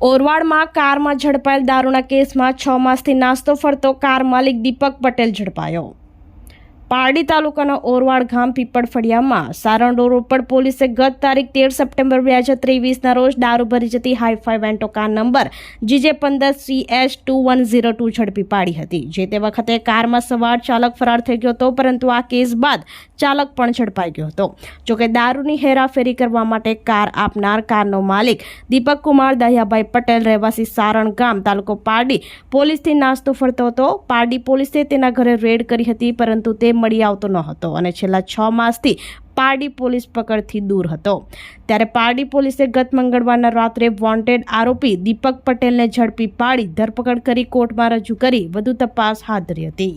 ઓરવાડમાં કારમાં ઝડપાયેલ દારૂના કેસમાં છ માસથી નાસ્તો ફરતો કાર માલિક દીપક પટેલ ઝડપાયો. પારડી તાલુકાના ઓરવાડ ગામ પીપળ ફળિયામાં સારણ રોડ પર પોલીસે ગત તારીખ તેર સપ્ટેમ્બર બે હજાર ત્રેવીસના રોજ દારૂ ભરી જતી hi fi Vento car number GJ પંદર C H two one zero two ઝડપી પાડી હતી. જે તે વખતે કારમાં સવાર ચાલક ફરાર થઈ ગયો હતો, પરંતુ આ કેસ બાદ ચાલક પણ ઝડપાઈ ગયો હતો. જોકે દારૂની હેરાફેરી કરવા માટે કાર આપનાર કારનો માલિક દીપક કુમાર દહિયાભાઈ પટેલ રહેવાસી સારણ ગામ તાલુકો પારડી પોલીસથી નાસ્તો ફરતો હતો. પારડી પોલીસે તેના ઘરે રેડ કરી હતી, પરંતુ તે મળી આવતો ન હતો અને છેલ્લા છ માસથી પારડી પોલીસ પકડથી દૂર હતો. ત્યારે પારડી પોલીસે ગત મંગળવારના રાત્રે વોન્ટેડ આરોપી દીપક પટેલને ઝડપી પાડી ધરપકડ કરી કોર્ટમાં રજૂ કરી વધુ તપાસ હાથ ધરી હતી.